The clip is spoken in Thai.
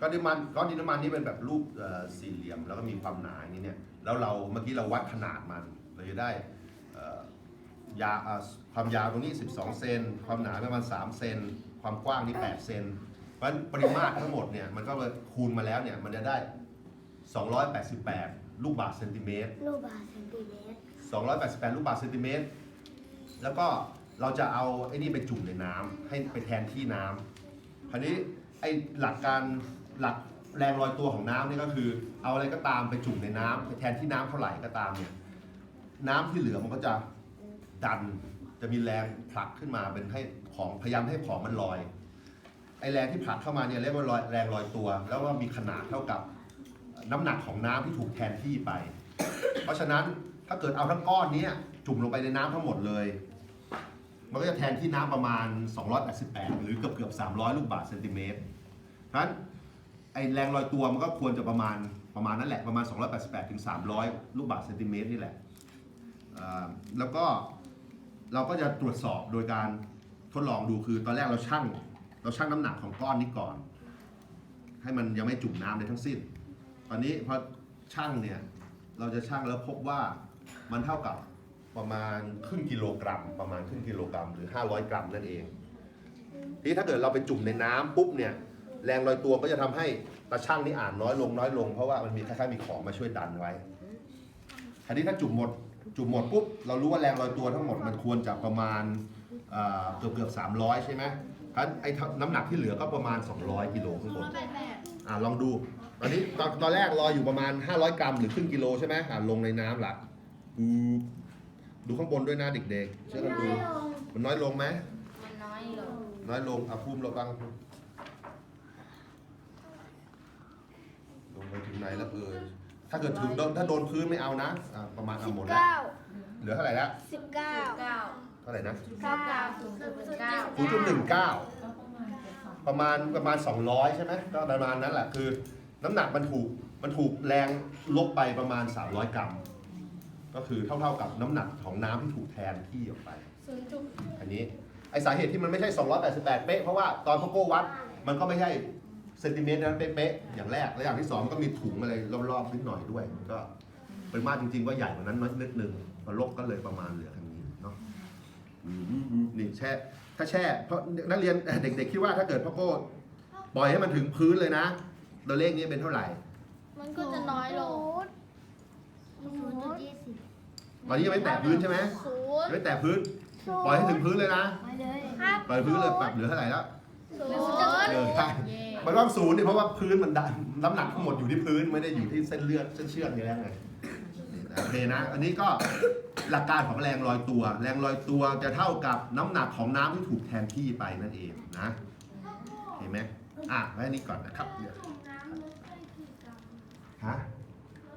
ก้อนดินน้ำมันก้อนดินน้ำมันนี่เป็นแบบรูปเอ่อสี่เหลี่ยม แล้วก็มีความหนาอย่างนี้เนี่ยแล้วเราเมื่อกี้เราวัดขนาดมัน เราจะได้เอ่อยาอ่าความยาวตรงนี้ 12 เซนความหนาประมาณ3เซนความกว้างนี่8เซนเพราะฉะนั้นปริมาตรทั้งหมดเนี่ยมันก็เลยคูณมาแล้วเนี่ยมันจะได้ 288 ลูกบาศก์เซนติเมตรลูกบาศก์เซนติเมตร288 ลูกบาศก์เซนติเมตรแล้วก็เราจะเอาไอ้นี่ไปจุ่มในน้ำให้ไปแทนที่น้ำคราวนี้ไอ้หลักการ หลักแรงลอยตัวของน้ำนี่ก็คือ เอาอะไรก็ตามไปจุ่มในน้ำไปแทนที่น้ำเท่าไหร่ก็ตามเนี่ยน้ำที่เหลือมันก็จะดันจะมีแรงผลักขึ้นมาเป็นให้ของพยายามให้ของมันลอยไอ้แรงที่ผลักเข้ามาเนี่ยเรียกว่าลอยแรงลอยตัว แล้วว่ามีขนาดเท่ากับน้ำหนักของน้ำที่ถูกแทนที่ไป เพราะฉะนั้นถ้าเกิดเอาทั้งก้อนนี้จุ่มลงไปในน้ำทั้งหมดเลย มันก็จะแทนที่น้ำประมาณ 288 หรือเกือบเกือบ300 ลูกบาศก์เซนติเมตรเพราะฉะนั้น แรงลอยตัวมันก็ควรจะประมาณประมาณนั้นแหละประมาณ 288ถึง300 ลูกบาศก์เซนติเมตรนี่แหละแล้วก็เราก็จะตรวจสอบโดยการทดลองดูคือตอนแรกเราชั่งเราชั่งน้ำหนักของก้อนนี้ก่อน ให้มันยังไม่จุ่มน้ำเลยทั้งสิ้น ตอนนี้พอชั่งเนี่ยเราจะชั่งแล้วพบว่ามันเท่ากับประมาณครึ่งกิโลกรัม ประมาณครึ่งกิโลกรัมหรือ 500 กรัมนั่นเองทีนี้ถ้าเกิดเราไปจุ่มในน้ำปุ๊บเนี่ย แรงลอยตัวก็จะทำให้ตาช่างนี่อ่านน้อยลงน้อยลง เพราะว่ามันมีคล้ายๆมีของมาช่วยดันไว้ทีนี้ถ้าจุ่มหมดจุ่มหมดปุ๊บเรารู้ว่าแรงลอยตัวทั้งหมดมันควรจะประมาณเอ่อเกือบเกือบสามร้อยใช่ไหมงั้นไอ้น้ำหนักที่เหลือก็ประมาณ 200กิโลข้างบนอ่าลองดู ตอนนี้ตอนตอนแรกรออยู่ประมาณ 500 กรัมหรือครึ่งกิโลใช่ไหมอ่าลงในน้ำละดูดูข้างบนด้วยนะเด็กๆช่วยกันดู มันน้อยลงไหมมันน้อยลง น้อยลงอะภูมิเราบ้าง ลงไปถึงไหนแล้วเออถ้าเกิดถึงโดนถ้าโดนพื้นไม่เอานะอ่าประมาณเอาหมดแล้วเก้าเหลือเท่าไหร่แล้วสิบเก้าเก้าเท่าไหร่นะเก้าเก้าศูนย์จุดเก้าศูนย์จุดหนึ่งเก้าประมาณประมาณ 200 ใช่ไหมก็ประมาณนั้นแหละคือ น้ำหนักมันถูกมันถูกแรงลบไปประมาณ 300 กรัม ก็คือเท่าๆกับน้ำหนักของน้ำที่ถูกแทนที่ออกไปศูนย์จุดอันนี้ไอสาเหตุที่มันไม่ใช่ 288 เป๊ะเพราะว่าตอนพ่อโก้วัดมันก็ไม่ใช่ เซนติเมตรนั้นเป๊ะๆอย่างแรก และอย่างที่สองมันก็มีถุงอะไรรอบๆนิดหน่อยด้วย ก็ปริมาตรจริงๆว่าใหญ่กว่านั้นนิดนึงพอลบก็เลยประมาณเหลือแค่นี้เนาะอืมนี่แช่ ถ้าแช่ เพราะนักเรียนเด็กๆคิดว่าถ้าเกิดพ่อโก้ปล่อยให้มันถึงพื้นเลยนะตัวเลขนี้เป็นเท่าไหร่ มันก็จะน้อยลงศูนย์จุดยี่สิบตอนนี้ยังไม่แตะพื้นใช่ไหมศูนยังย์ไม่แตะพื้น ปล่อยให้ถึงพื้นเลยนะไปเลยปล่อยพื้นเลยปรับเหลือเท่าไหร่แล้วศูนย์เออใช่เย่ มันต้องศูนย์ดิเพราะว่าพื้นมันดันน้ำหนักทั้งหมดอยู่ที่พื้นไม่ได้อยู่ที่เส้นเลือดเส้นเชือกนี่แล้วไงโอเคนะ อันนี้ก็หลักการของแรงลอยตัว แรงลอยตัวจะเท่ากับน้ำหนักของน้ำที่ถูกแทนที่ไปนั่นเองนะเห็นไหมอะไว้อันนี้ก่อนนะครับเดี๋ยวฮะ